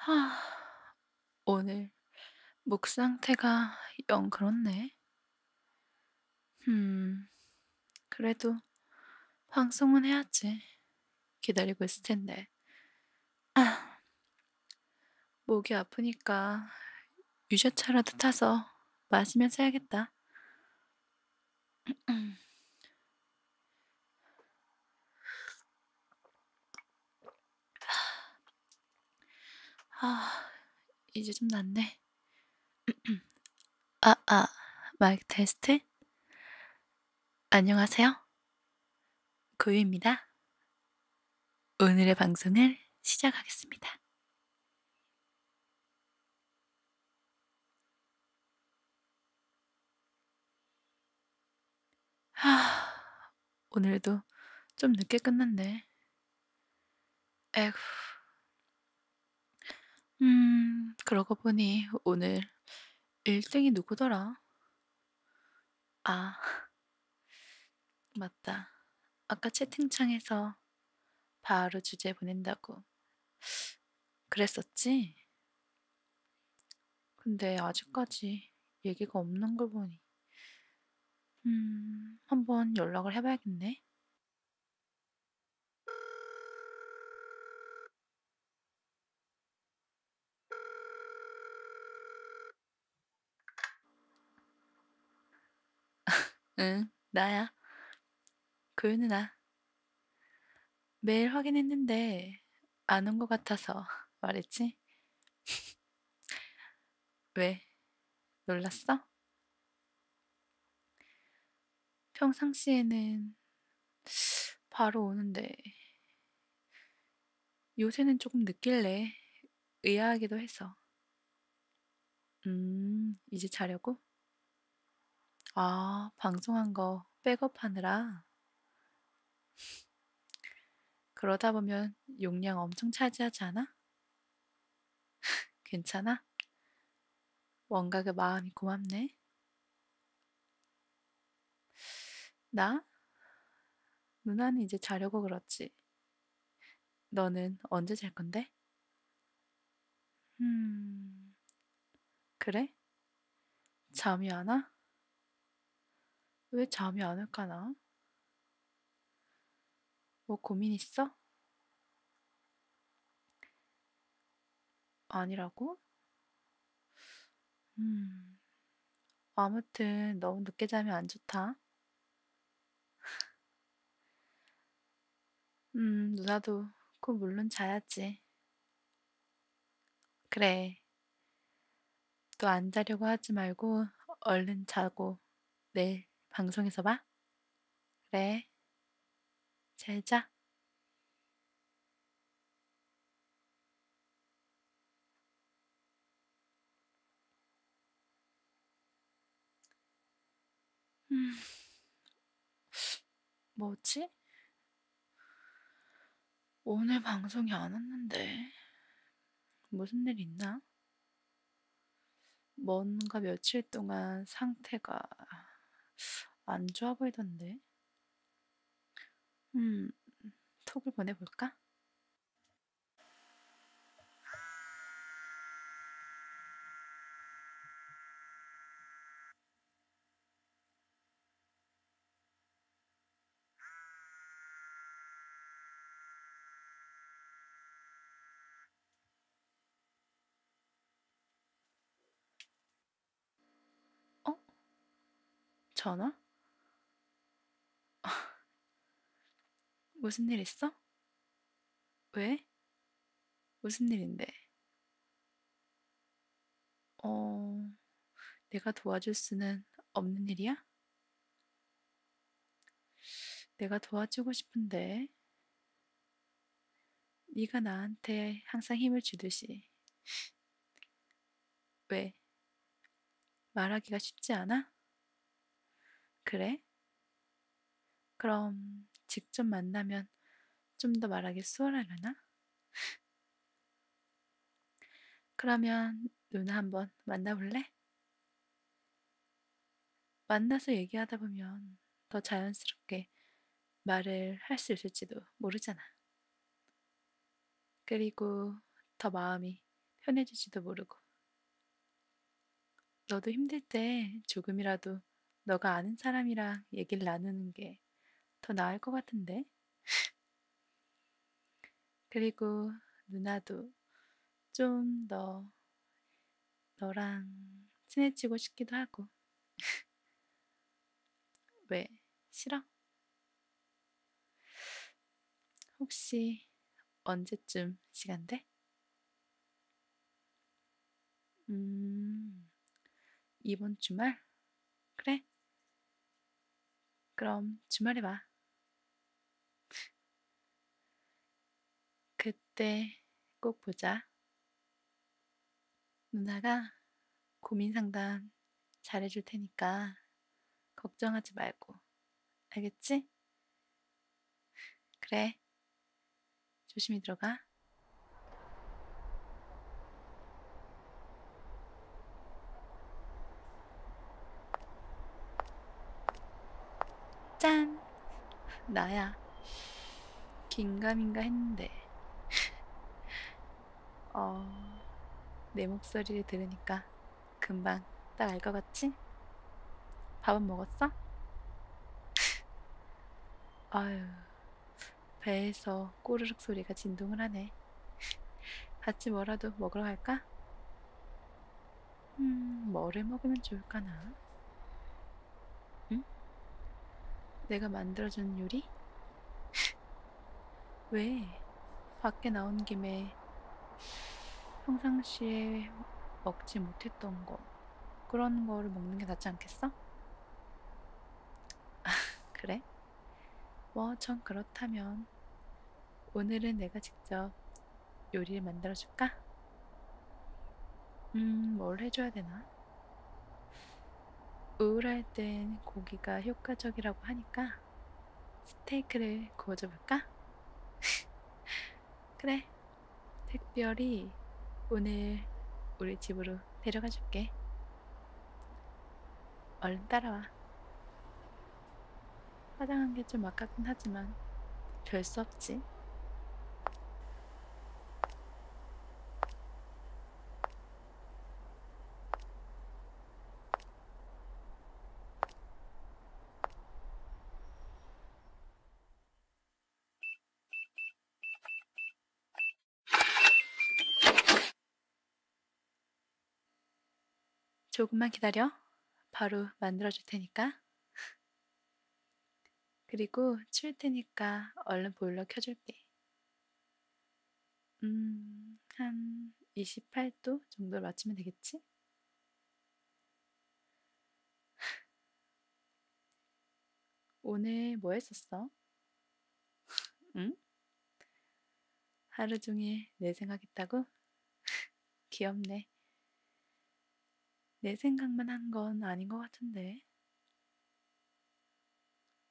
하, 오늘 목 상태가 영 그렇네. 음, 그래도 방송은 해야지. 기다리고 있을 텐데. 아, 목이 아프니까 유자차라도 타서 마시면서 해야겠다. 아, 이제 좀 낫네. 아, 아, 마이크 테스트? 안녕하세요. 고유입니다. 오늘의 방송을 시작하겠습니다. 하, 오늘도 좀 늦게 끝났네. 에휴. 음, 그러고 보니 오늘 1등이 누구더라? 아, 맞다. 아까 채팅창에서 바로 주제 보낸다고. 그랬었지? 근데 아직까지 얘기가 없는 걸 보니. 음, 한번 연락을 해봐야겠네. 응, 나야. 고유 누나. 매일 확인했는데 안 온 것 같아서 말했지? 왜? 놀랐어? 평상시에는 바로 오는데 요새는 조금 늦길래 의아하기도 해서. 음, 이제 자려고? 아, 방송한 거 백업하느라. 그러다 보면 용량 엄청 차지하지 않아? 괜찮아? 그 마음이 고맙네. 나? 누나는 이제 자려고 그렇지. 너는 언제 잘 건데? 음, 그래? 잠이 안 와? 왜 잠이 안 올까나? 뭐 고민 있어? 아니라고? 음, 아무튼 너무 늦게 자면 안 좋다. 음, 누나도 꼭 물론 자야지. 그래. 또 안 자려고 하지 말고 얼른 자고 내일 방송에서 봐. 그래. 잘 자. 음, 뭐지? 오늘 방송이 안 왔는데 무슨 일 있나? 뭔가 며칠 동안 상태가 안 좋아 보이던데. 음, 톡을 보내볼까? 전화? 무슨 일 있어? 왜? 무슨 일인데? 어, 내가 도와줄 수는 없는 일이야? 내가 도와주고 싶은데. 네가 나한테 항상 힘을 주듯이. 왜? 말하기가 쉽지 않아? 그래? 그럼 직접 만나면 좀더 말하기 수월하려나? 그러면 누나 한번 만나볼래? 만나서 얘기하다 보면 더 자연스럽게 말을 할 수 있을지도 모르잖아. 그리고 더 마음이 편해질지도 모르고. 너도 힘들 때 조금이라도 너가 아는 사람이랑 얘기를 나누는 게더 나을 것 같은데? 그리고 누나도 좀 더 너랑 친해지고 싶기도 하고. 왜? 싫어? 혹시 언제쯤 시간 돼? 음, 이번 주말? 그럼 주말에 봐. 그때 꼭 보자. 누나가 고민 상담 잘해줄 테니까 걱정하지 말고. 알겠지? 그래. 조심히 들어가. 짠! 나야. 긴가민가 했는데. 어, 내 목소리를 들으니까 금방 딱 알 것 같지? 밥은 먹었어? 아유, 배에서 꼬르륵 소리가 진동을 하네. 같이 뭐라도 먹으러 갈까? 음, 뭐를 먹으면 좋을까나? 응? 내가 만들어준 요리? 왜? 밖에 나온 김에 평상시에 먹지 못했던 거, 그런 거를 먹는 게 낫지 않겠어? 아, 그래? 뭐, 전 그렇다면 오늘은 내가 직접 요리를 만들어 줄까? 음, 뭘 해줘야 되나? 우울할 땐 고기가 효과적이라고 하니까 스테이크를 구워줘 볼까? 그래, 특별히 오늘 우리 집으로 데려가 줄게. 얼른 따라와. 화장한 게 좀 아깝긴 하지만 별 수 없지. 조금만 기다려. 바로 만들어 줄 테니까. 그리고 추울 테니까 얼른 보일러 켜줄게. 음, 한 28도 정도로 맞추면 되겠지? 오늘 뭐 했었어? 응? 하루 종일 내 생각했다고? 귀엽네. 내 생각만 한 건 아닌 것 같은데.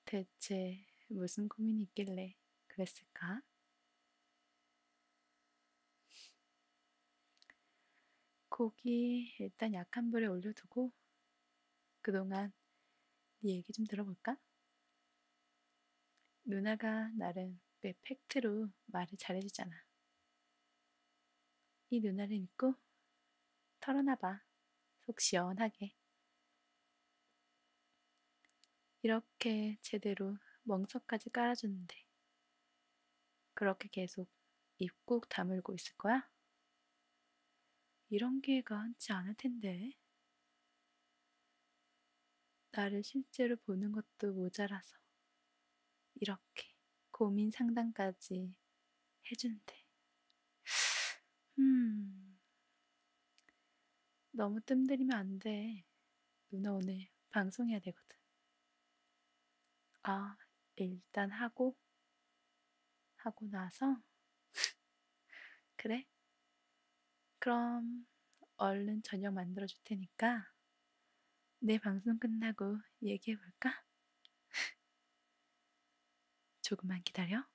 대체 무슨 고민이 있길래 그랬을까? 고기 일단 약한 불에 올려두고 그동안 네 얘기 좀 들어볼까? 누나가 나름 꽤 팩트로 말을 잘해주잖아. 이 누나를 믿고 털어놔봐. 속 시원하게. 이렇게 제대로 멍석까지 깔아주는데 그렇게 계속 입꾹 다물고 있을 거야? 이런 기회가 흔치 않을 텐데. 나를 실제로 보는 것도 모자라서 이렇게 고민 상담까지 해주는데. 음, 너무 뜸들이면 안 돼. 누나 오늘 방송해야 되거든. 아, 일단 하고, 하고 나서, 그래? 그럼 얼른 저녁 만들어 줄 테니까 내 방송 끝나고 얘기해 볼까? 조금만 기다려.